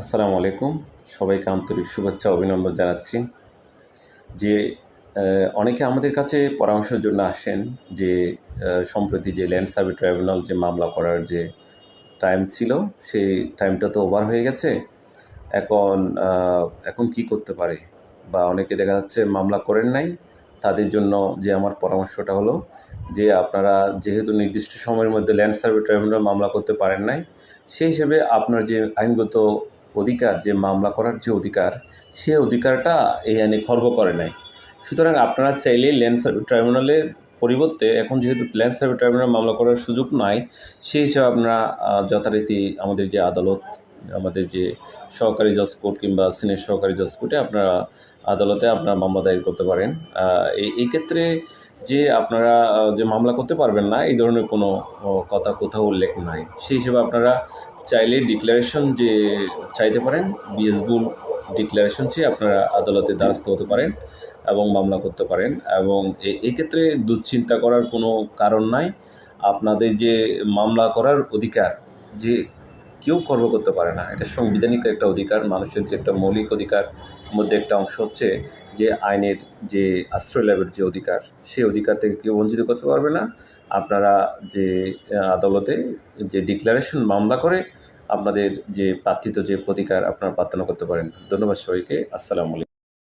আসসালামু আলাইকুম। সবাইকে আন্তরিক শুভেচ্ছা, অভিনন্দন জানাচ্ছি। যে অনেকে আমাদের কাছে পরামর্শের জন্য আসেন যে সম্প্রতি যে ল্যান্ড সার্ভে ট্রাইব্যুনাল যে মামলা করার যে টাইম ছিল, সেই টাইমটা তো ওভার হয়ে গেছে। এখন এখন কি করতে পারে? বা অনেকে দেখা যাচ্ছে মামলা করেন নাই। তাদের জন্য যে আমার পরামর্শটা হলো যে, আপনারা যেহেতু নির্দিষ্ট সময়ের মধ্যে ল্যান্ড সার্ভে ট্রাইব্যুনাল মামলা করতে পারেন নাই, সেই হিসেবে আপনার যে আইনগত অধিকার, যে মামলা করার যে অধিকার, সে অধিকারটা এই আইনে খর্ব করে নাই। সুতরাং আপনারা চাইলে ল্যান্ড সার্ভে ট্রাইব্যুনালের পরিবর্তে এখন যেহেতু ল্যান্ড সার্ভে ট্রাইব্যুনাল মামলা করার সুযোগ নাই, সেই হিসাবে আপনারা যথারীতি আমাদের যে আদালত আমাদের যে সহকারী জজ কোর্ট কিংবা সিনিয়র সহকারী জজ কোর্টে আপনারা আদালতে আপনারা মামলা দায়ের করতে পারেন। এই ক্ষেত্রে যে আপনারা যে মামলা করতে পারবেন না, এই ধরনের কোনো কথা কোথাও উল্লেখ নাই। সেই হিসেবে আপনারা চাইলে ডিক্লারেশন যে চাইতে পারেন বিএসবুল ডিক্লারেশন চেয়ে আপনারা আদালতে দ্বারস্থ হতে পারেন এবং মামলা করতে পারেন। এবং এক্ষেত্রে দুশ্চিন্তা করার কোনো কারণ নাই। আপনাদের যে মামলা করার অধিকার, যে কেউ গর্ব করতে পারে না। এটা সাংবিধানিক একটা অধিকার, মানুষের যে একটা মৌলিক অধিকার মধ্যে একটা অংশ হচ্ছে যে আইনের যে আশ্রয় লাভের যে অধিকার, সেই অধিকার থেকে কেউ বঞ্চিত করতে পারবে না। আপনারা যে আদালতে যে ডিক্লারেশন মামলা করে আপনাদের যে প্রার্থিত যে প্রতিকার আপনারা প্রার্থনা করতে পারেন। ধন্যবাদ সবাইকে। আসসালামু আলাইকুম।